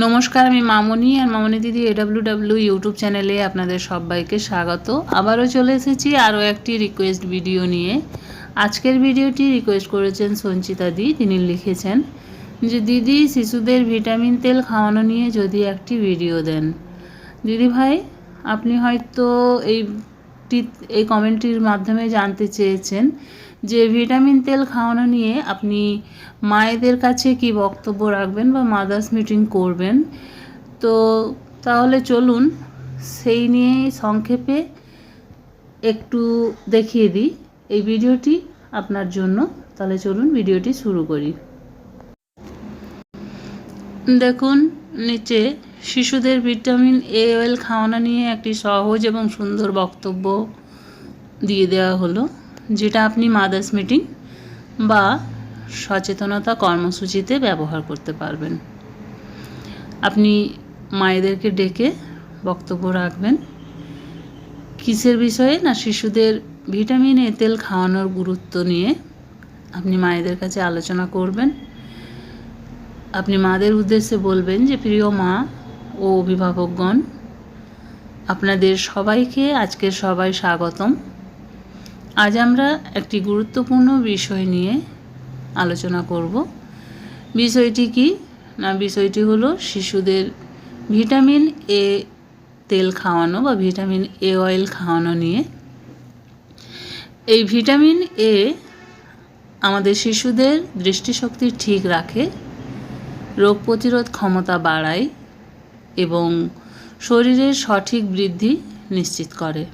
নমস্কার, আমি মামনি আর মামনি দিদি এডাব্লিউ ডাব্লিউ ইউটিউব চ্যানেলে আপনাদের সবাইকে স্বাগত। আবারও চলে এসেছি আরও একটি রিকোয়েস্ট ভিডিও নিয়ে। আজকের ভিডিওটি রিকোয়েস্ট করেছেন সঞ্চিতা দি, তিনি লিখেছেন, যে দিদি, শিশুদের ভিটামিন তেল খাওয়ানো নিয়ে যদি একটি ভিডিও দেন। দিদি ভাই, আপনি হয়তো এইটি এই কমেন্টটির মাধ্যমে জানতে চেয়েছেন যে ভিটামিন তেল খাওয়ানো নিয়ে আপনি মায়েদের কাছে কি বক্তব্য রাখবেন বা মাদার্স মিটিং করবেন? তো তাহলে চলুন, সেই নিয়ে সংক্ষেপে একটু দেখিয়ে দিই এই ভিডিওটি আপনার জন্য। তাহলে চলুন ভিডিওটি শুরু করি। দেখুন নিচে শিশুদের ভিটামিন এ অয়েল খাওয়ানো নিয়ে একটি সহজ এবং সুন্দর বক্তব্য দিয়ে দেওয়া হলো, যেটা আপনি মাদার্স মিটিং বা সচেতনতা কর্মসূচিতে ব্যবহার করতে পারবেন। আপনি মায়েদেরকে ডেকে বক্তব্য রাখবেন, কিসের বিষয়ে না শিশুদের ভিটামিন এ, তেল খাওয়ানোর গুরুত্ব নিয়ে আপনি মায়েদের কাছে আলোচনা করবেন। আপনি মাদের উদ্দেশ্যে বলবেন যে, প্রিয় মা ও অভিভাবকগণ, আপনাদের সবাইকে আজকের সবাই স্বাগতম। আজ আমরা একটি গুরুত্বপূর্ণ বিষয় নিয়ে আলোচনা করব। বিষয়টি কি? না, বিষয়টি হলো শিশুদের ভিটামিন এ তেল খাওয়ানো বা ভিটামিন এ অয়েল খাওয়ানো নিয়ে। এই ভিটামিন এ আমাদের শিশুদের দৃষ্টিশক্তি ঠিক রাখে রোগ প্রতিরোধ ক্ষমতা বাড়ায় এবং শরীরের সঠিক বৃদ্ধি নিশ্চিত করে।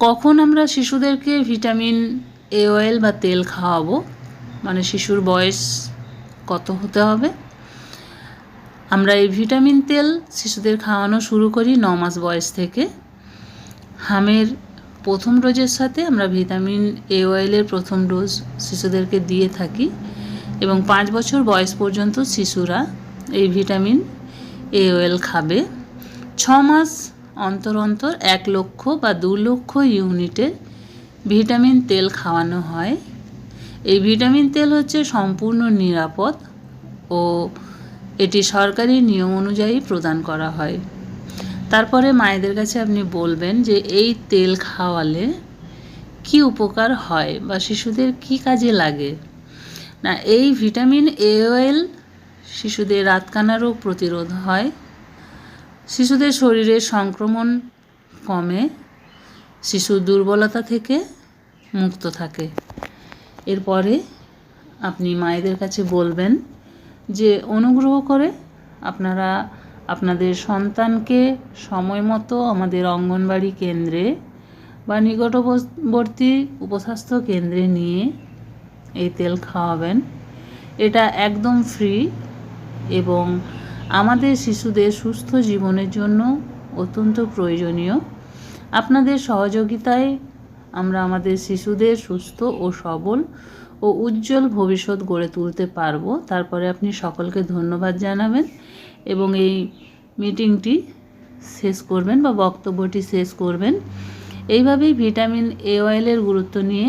কখন আমরা শিশুদেরকে ভিটামিন এ অয়েল বা তেল খাওয়াবো? মানে শিশুর বয়স কত হতে হবে? আমরা এই ভিটামিন তেল শিশুদের খাওয়ানো শুরু করি ন মাস বয়স থেকে। হামের প্রথম ডোজের সাথে আমরা ভিটামিন এ অয়েলের প্রথম ডোজ শিশুদেরকে দিয়ে থাকি। এবং পাঁচ বছর বয়স পর্যন্ত শিশুরা এই ভিটামিন এ ওয়েল খাবে। ছ মাস অন্তর অন্তর এক লক্ষ বা দু লক্ষ ইউনিটের ভিটামিন তেল খাওয়ানো হয়। এই ভিটামিন তেল হচ্ছে সম্পূর্ণ নিরাপদ ও এটি সরকারি নিয়ম অনুযায়ী প্রদান করা হয়। তারপরে মায়েদের কাছে আপনি বলবেন যে এই তেল খাওয়ালে কি উপকার হয় বা শিশুদের কি কাজে লাগে? না, এই ভিটামিন এ অয়েল শিশুদের রাতকানা রোগ প্রতিরোধ হয়। শিশুদের শরীরে সংক্রমণ কমে, শিশু দুর্বলতা থেকে মুক্ত থাকে। এরপরে আপনি মায়েদের কাছে বলবেন যে, অনুগ্রহ করে আপনারা আপনাদের সন্তানকে সময় মতো আমাদের অঙ্গনবাড়ি কেন্দ্রে বা নিকটবর্তী উপস্বাস্থ্য কেন্দ্রে নিয়ে এই তেল খাওয়াবেন। এটা একদম ফ্রি এবং আমাদের শিশুদের সুস্থ জীবনের জন্য অত্যন্ত প্রয়োজনীয়। আপনাদের সহযোগিতায় আমরা আমাদের শিশুদের সুস্থ ও সবল ও উজ্জ্বল ভবিষ্যৎ গড়ে তুলতে পারব। তারপরে আপনি সকলকে ধন্যবাদ জানাবেন এবং এই মিটিংটি শেষ করবেন বা বক্তব্যটি শেষ করবেন। এইভাবেই ভিটামিন এ অয়েলের গুরুত্ব নিয়ে